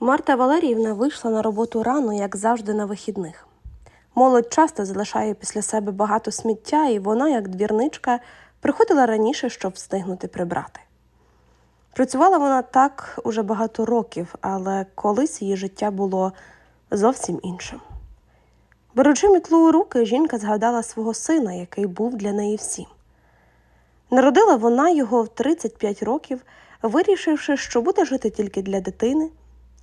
Марта Валеріївна вийшла на роботу рано, як завжди, на вихідних. Молодь часто залишає після себе багато сміття, і вона, як двірничка, приходила раніше, щоб встигнути прибрати. Працювала вона так уже багато років, але колись її життя було зовсім іншим. Беручи мітлу у руки, жінка згадала свого сина, який був для неї всім. Народила вона його в 35 років, вирішивши, що буде жити тільки для дитини,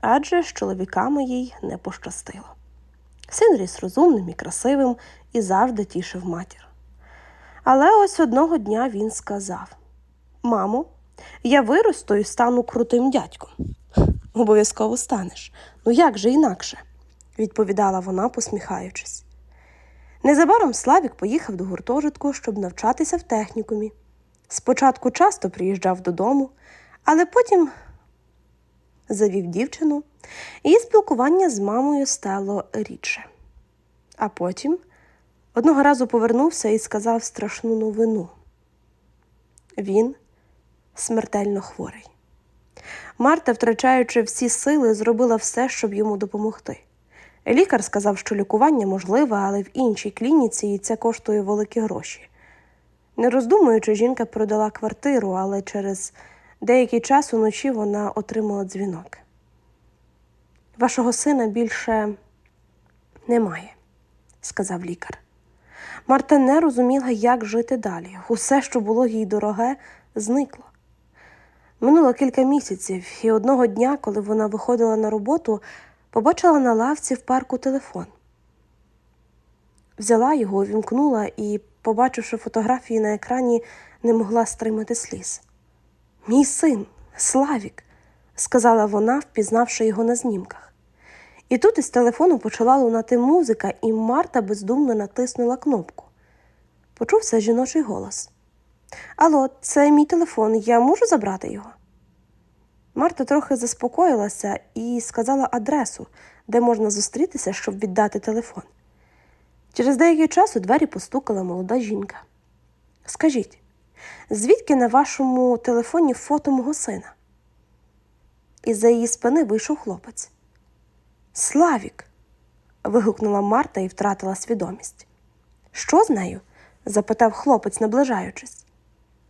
адже з чоловіками їй не пощастило. Син ріс розумним і красивим і завжди тішив матір. Але ось одного дня він сказав: Мамо, я виросту і стану крутим дядьком. Обов'язково станеш. Ну як же інакше? відповідала вона, посміхаючись. Незабаром Славік поїхав до гуртожитку, щоб навчатися в технікумі. Спочатку часто приїжджав додому, але потім завів дівчину, і спілкування з мамою стало рідше. А потім одного разу повернувся і сказав страшну новину. Він смертельно хворий. Марта, втрачаючи всі сили, зробила все, щоб йому допомогти. Лікар сказав, що лікування можливе, але в іншій клініці і це коштує великі гроші. Не роздумуючи, жінка продала квартиру, але через деякий час уночі вона отримала дзвінок. Вашого сина більше немає, сказав лікар. Марта не розуміла, як жити далі. Усе, що було їй дороге, зникло. Минуло кілька місяців, і одного дня, коли вона виходила на роботу, побачила на лавці в парку телефон. Взяла його, увімкнула і, побачивши фотографії на екрані, не могла стримати сліз. Мій син, Славік, сказала вона, впізнавши його на знімках. І тут із телефону почала лунати музика, і Марта бездумно натиснула кнопку. Почувся жіночий голос. Алло, це мій телефон, я можу забрати його? Марта трохи заспокоїлася і сказала адресу, де можна зустрітися, щоб віддати телефон. Через деякий час у двері постукала молода жінка. Скажіть, звідки на вашому телефоні фото мого сина? Із за її спини вийшов хлопець. Славік. вигукнула Марта і втратила свідомість. Що з нею? запитав хлопець, наближаючись.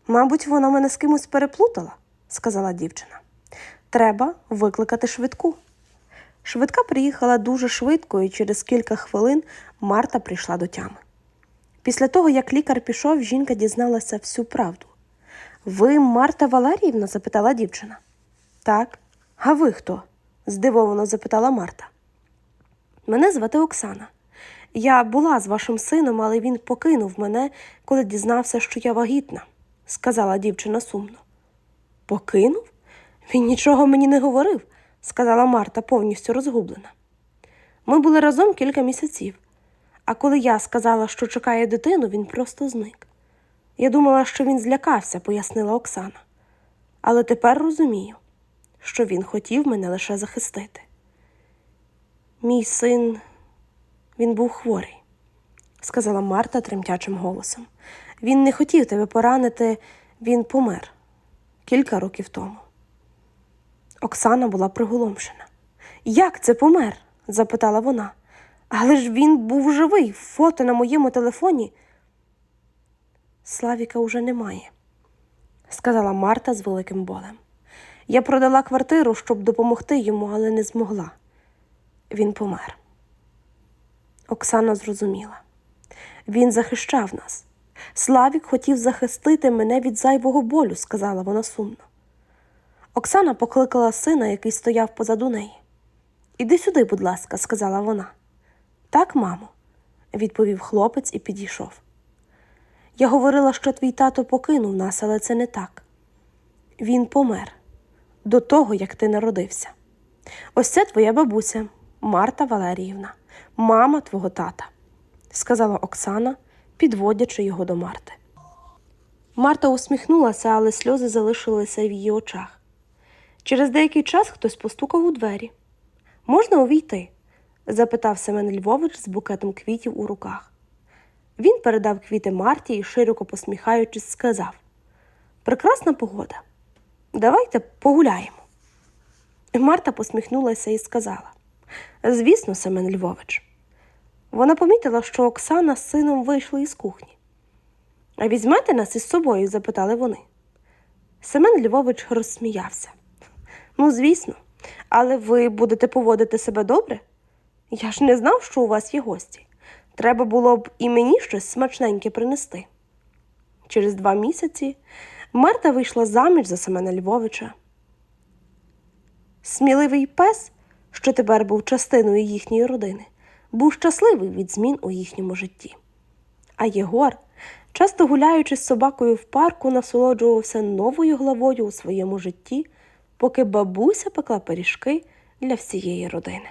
Мабуть, вона мене з кимось переплутала, сказала дівчина. Треба викликати швидку. Швидка приїхала дуже швидко, і через кілька хвилин Марта прийшла до тями. Після того, як лікар пішов, жінка дізналася всю правду. Ви Марта Валеріївна? запитала дівчина. Так. А ви хто? здивовано запитала Марта. Мене звати Оксана. Я була з вашим сином, але він покинув мене, коли дізнався, що я вагітна, сказала дівчина сумно. Покинув? Він нічого мені не говорив, сказала Марта, повністю розгублена. Ми були разом кілька місяців, а коли я сказала, що чекає дитину, він просто зник. Я думала, що він злякався, пояснила Оксана. Але тепер розумію, що він хотів мене лише захистити. Мій син, він був хворий, сказала Марта тремтячим голосом. Він не хотів тебе поранити, він помер кілька років тому. Оксана була приголомшена. Як це помер? запитала вона. Але ж він був живий, фото на моєму телефоні. Славіка уже немає, сказала Марта з великим болем. Я продала квартиру, щоб допомогти йому, але не змогла. Він помер. Оксана зрозуміла. Він захищав нас. Славік хотів захистити мене від зайвого болю, сказала вона сумно. Оксана покликала сина, який стояв позаду неї. Іди сюди, будь ласка, сказала вона. Так, мамо, відповів хлопець і підійшов. Я говорила, що твій тато покинув нас, але це не так. Він помер до того, як ти народився. Ось це твоя бабуся, Марта Валеріївна, мама твого тата, сказала Оксана, підводячи його до Марти. Марта усміхнулася, але сльози залишилися в її очах. Через деякий час хтось постукав у двері. Можна увійти? Запитав Семен Львович з букетом квітів у руках. Він передав квіти Марті і, широко посміхаючись, сказав Прекрасна погода. Давайте погуляємо. Марта посміхнулася і сказала: Звісно, Семен Львович. Вона помітила, що Оксана з сином вийшли із кухні. А візьмете нас із собою? запитали вони. Семен Львович розсміявся. Ну, звісно, але ви будете поводити себе добре? Я ж не знав, що у вас є гості. Треба було б і мені щось смачненьке принести. Через два місяці Марта вийшла заміж за Семена Львовича. Сміливий пес, що тепер був частиною їхньої родини, був щасливий від змін у їхньому житті. А Єгор, часто гуляючи з собакою в парку, насолоджувався новою главою у своєму житті, поки бабуся пекла пиріжки для всієї родини.